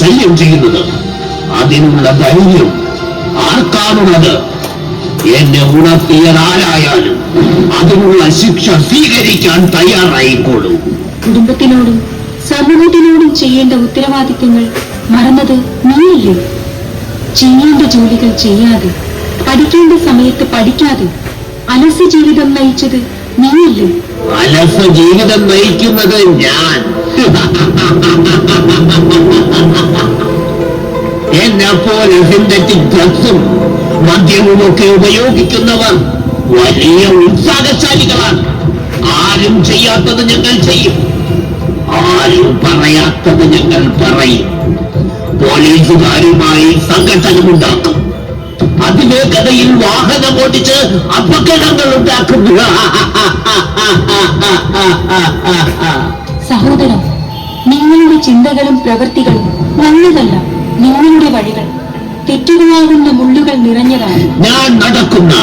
ശല്യം ചെയ്യുന്നത്. അതിനുള്ള ധൈര്യം ആർക്കാണുള്ളത്? എന്നെ ഉണർത്തിയതാരായാലും അതിനുള്ള ശിക്ഷ സ്വീകരിക്കാൻ തയ്യാറായിക്കോളൂ. കുടുംബത്തിനോടും സമൂഹത്തിനോടും ചെയ്യേണ്ട ഉത്തരവാദിത്തങ്ങൾ മറന്നത് നീയല്ലേ? ചെയ്യേണ്ട ജോലികൾ ചെയ്യാതെ പഠിക്കേണ്ട സമയത്ത് പഠിക്കാതെ അലസ്യ ജീവിതം നയിച്ചത് അലസ ജീവിതം നയിക്കുന്നത് ഞാൻ. എന്നെ പോലെ സിന്തറ്റിക് ഡ്രഗ്സും മദ്യവുമൊക്കെ ഉപയോഗിക്കുന്നവർ വലിയ ഉത്സാഹശാലികളാണ്. ആരും ചെയ്യാത്തത് ഞങ്ങൾ ചെയ്യും. ആരും പറയാത്തത് ഞങ്ങൾ പറയും. പോലീസുകാരുമായി സംഘടനമുണ്ടാക്കും അതിവേഗതയിൽ വാഹനം ഓടിച്ച് അപകടങ്ങൾ ഉണ്ടാക്കുന്നു സഹോദരൻ നിങ്ങളുടെ ചിന്തകളും പ്രവൃത്തികളും നല്ലതല്ല നിങ്ങളുടെ വഴികൾ തെറ്റുകളാകുന്ന മുള്ളുകൾ നിറഞ്ഞതാണ് ഞാൻ നടക്കുന്ന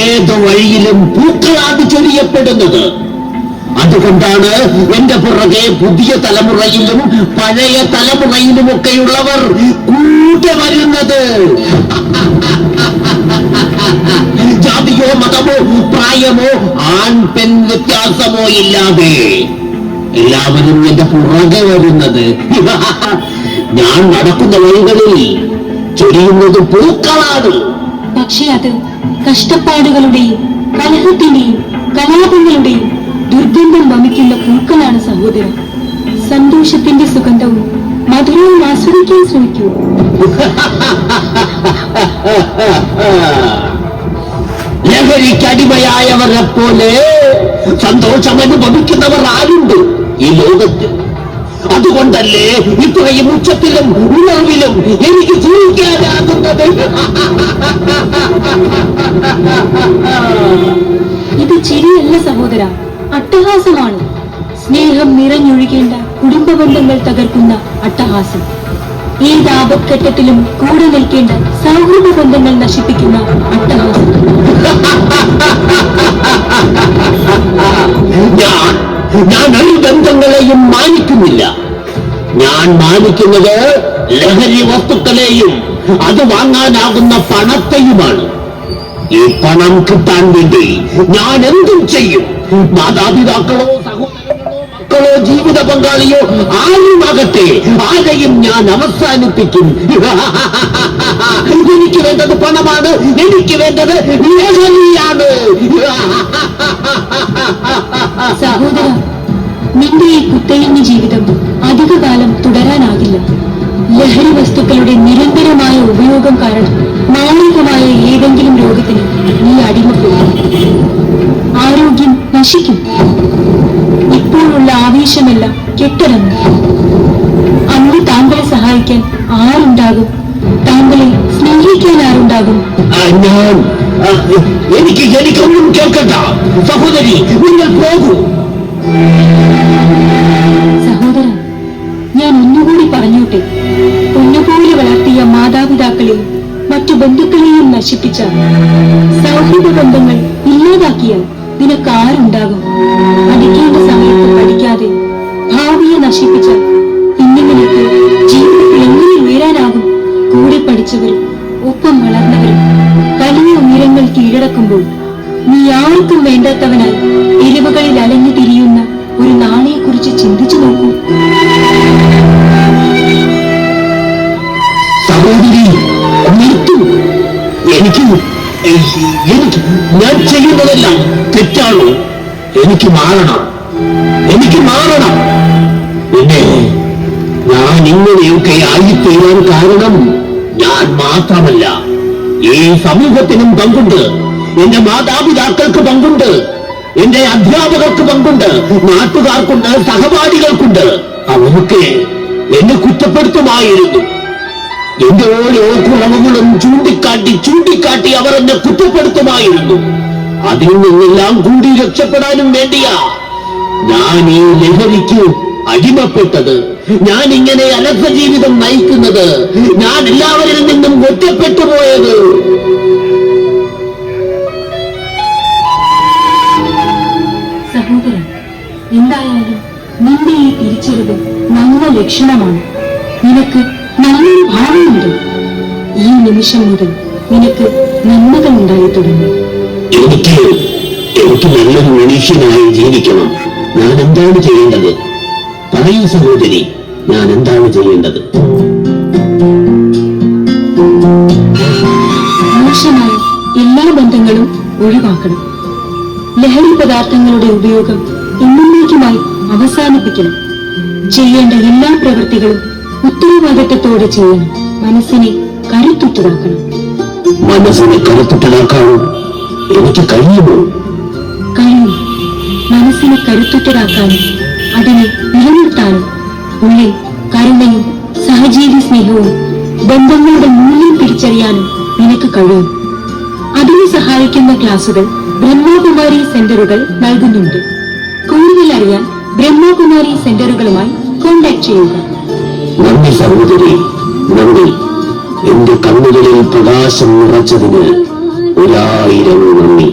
ഏത് വഴിയിലും പൂക്കളാണ് ചൊരിയപ്പെടുന്നത് അതുകൊണ്ടാണ് എന്റെ പുറകെ പുതിയ തലമുറയിലും പഴയ തലമുറയിലുമൊക്കെയുള്ളവർ കൂടെ വരുന്നത്. ജാതിയോ മതമോ പ്രായമോ ആൺ പെൺ വ്യത്യാസമോ ഇല്ലാതെ എല്ലാവരും എന്റെ പുറകെ വരുന്നത്. ഞാൻ നടക്കുന്ന വഴികളിൽ ചൊരിയുന്നത് പൂക്കളാണ്. പക്ഷെ അത് കഷ്ടപ്പാടുകളുടെയും കലഹത്തിന്റെയും കലാപങ്ങളുടെയും ദുർഗന്ധം വമിക്കുന്ന പൂക്കളാണ് സഹോദരൻ. സന്തോഷത്തിന്റെ സുഗന്ധവും മധുരവും ആസ്വദിക്കാൻ ശ്രമിക്കൂ. ലഹരിക്കടിമയായവരെ പോലെ സന്തോഷം അനുഭവിക്കുന്നവർ ആരുണ്ട് ഈ ലോകത്ത്? അതുകൊണ്ടല്ലേ ഇത്രയും ഉച്ചത്തിലും ഉണർവിലും എനിക്ക് ജീവിക്കാനാകുന്നത്? ഇത് ചിരിയല്ല സഹോദര. അട്ടഹാസമാണ്. സ്നേഹം നിറഞ്ഞൊഴുകേണ്ട കുടുംബ ബന്ധങ്ങൾ തകർക്കുന്ന അട്ടഹാസം. ഏത് ആപത്ഘട്ടത്തിലും കൂടെ നിൽക്കേണ്ട സൗഹൃദ ബന്ധങ്ങൾ നശിപ്പിക്കുന്ന അട്ടഹാസം. ഞാൻ ഞാൻ ഒരു ബന്ധങ്ങളെയും മാനിക്കുന്നില്ല. ഞാൻ മാനിക്കുന്നത് ലഹരി വസ്തുക്കളെയും അത് വാങ്ങാനാകുന്ന പണത്തെയുമാണ്. ഈ പണം കിട്ടാൻ വേണ്ടി ഞാൻ എന്തും ചെയ്യും. മാതാപിതാക്കളോ സഹോദരങ്ങളോ മക്കളോ ജീവിത പങ്കാളിയോ ആരുമാകട്ടെ ആരെയും ഞാൻ അവസാനിപ്പിക്കും. എനിക്ക് വേണ്ടത് പണമാണ് എനിക്ക് വേണ്ടത് ലഹരിയാണ് സഹോദര നിന്റെ ഈ കുത്തഴിഞ്ഞ ജീവിതം അധികകാലം തുടരാനാകില്ല. ലഹരി വസ്തുക്കളുടെ നിരന്തരമായ ഉപയോഗം കാരണം ഏതെങ്കിലും രോഗത്തിന് നീ അടിമപ്പെടും ആരോഗ്യം നശിക്കും. ഇപ്പോഴുള്ള ആവേശമെല്ലാം കെട്ടടങ്ങും അന്ന് താങ്കളെ സഹായിക്കാൻ ആരുണ്ടാകും? താങ്കളെ സ്നേഹിക്കാൻ ആരുണ്ടാകും? എനിക്ക് എനിക്കൊന്നും കേൾക്കണ്ട. സഹോദരി നിങ്ങൾ പോകൂ. സഹോദരൻ ഞാൻ ഒന്നുകൂടി പറഞ്ഞോട്ടെ. പൊന്നുപോലെ വളർത്തിയ മാതാപിതാക്കളെയും മറ്റു ബന്ധുക്കളെയും നശിപ്പിച്ച സൗഹൃദ ബന്ധങ്ങൾ ഇല്ലാതാക്കിയാൽ നിനക്ക് ആരുണ്ടാകും? പഠിക്കേണ്ട സമയത്ത് പഠിക്കാതെ ഭാവിയെ നശിപ്പിച്ച ഇന്ന് നിനക്ക് ജീവിതത്തിൽ എങ്ങനെ ഉയരാനാകും? കൂടെ പഠിച്ചവരും ഒപ്പം വളർന്നവരും വലിയ ഉയരങ്ങൾ കീഴടക്കുമ്പോൾ നീ ആർക്കും വേണ്ടാത്തവനായി എരിവുകളിൽ അലഞ്ഞു തിരിയുന്ന ഒരു നാളെയെക്കുറിച്ച് ചിന്തിച്ചു നോക്കൂ. സഹോദരി ഞാൻ ചെയ്യുന്നതെല്ലാം തെറ്റാണോ? എനിക്ക് മാറണം. എനിക്ക് മാറണം. പിന്നെ ഞാൻ ഇങ്ങനെയൊക്കെ ആയിത്തീരാൻ കാരണം ഞാൻ മാത്രമല്ല ഈ സമൂഹത്തിനും പങ്കുണ്ട്. എന്റെ മാതാപിതാക്കൾക്ക് പങ്കുണ്ട്. എന്റെ അധ്യാപകർക്ക് പങ്കുണ്ട്. നാട്ടുകാർക്കുണ്ട് സഹപാഠികൾക്കുണ്ട്. അവരൊക്കെ എന്നെ കുറ്റപ്പെടുത്തുമായിരുന്നു. എന്റെ ഓരോ കുറവുകളും ചൂണ്ടിക്കാട്ടി ചൂണ്ടിക്കാട്ടി അവർ എന്നെ കുറ്റപ്പെടുത്തുമായിരുന്നു. അതിൽ നിന്നെല്ലാം കൂടി രക്ഷപ്പെടാനും വേണ്ടിയാ ഞാൻ ഈ ലഹരിക്ക് അടിമപ്പെട്ടത്. ഞാൻ ഇങ്ങനെ അലസ ജീവിതം നയിക്കുന്നത്. ഞാൻ എല്ലാവരിൽ നിന്നും ഒറ്റപ്പെട്ടു പോയത്. സഹോദരൻ എന്തായാലും നിന്റെ ഈ തിരിച്ചറിവ് നല്ല ലക്ഷണമാണ്. നിനക്ക് നല്ലൊരു ഭാവമുണ്ട്. ഈ നിമിഷം മുതൽ നിനക്ക് നന്മകൾ ഉണ്ടായി തുടങ്ങും. എനിക്ക് എനിക്ക് നല്ലൊരു മനുഷ്യനായി ജീവിക്കണം. ഞാൻ എന്താണ് ചെയ്യേണ്ടത്? പറയൂ സഹോദരി ഞാൻ എന്താണ് ചെയ്യേണ്ടത്? മോശമായ എല്ലാ ബന്ധങ്ങളും ഒഴിവാക്കണം. ലഹരി പദാർത്ഥങ്ങളുടെ ഉപയോഗം എന്നേക്കുമായി അവസാനിപ്പിക്കണം. ചെയ്യേണ്ട എല്ലാ പ്രവൃത്തികളും ഉത്തരവാദിത്തത്തോടെ ചെയ്യണം. മനസ്സിനെ കരുത്തുറ്റതാക്കണം. മനസ്സിനെ കരുത്തുറ്റതാക്കാനും എനിക്ക് കഴിയുമോ? കഴിയും. മനസ്സിനെ കരുത്തുറ്റതാക്കാനും അതിനെ നിലനിർത്താനും ഉള്ളിൽ കരുണയും സഹജീവി സ്നേഹവും ബന്ധങ്ങളുടെ മൂല്യം തിരിച്ചറിയാനും നിനക്ക് കഴിയും. അതിനെ സഹായിക്കുന്ന ക്ലാസുകൾ ബ്രഹ്മകുമാരി സെന്ററുകൾ നൽകുന്നുണ്ട്. കൂടുതൽ അറിയാൻ ബ്രഹ്മകുമാരി സെന്ററുകളുമായി കോൺടാക്ട് ചെയ്യുക. നന്ദി സഹോദരി നന്ദി. എന്റെ കണ്ണുകളിൽ പ്രകാശം നിറച്ചതിന് ഒരായിരം നന്ദി.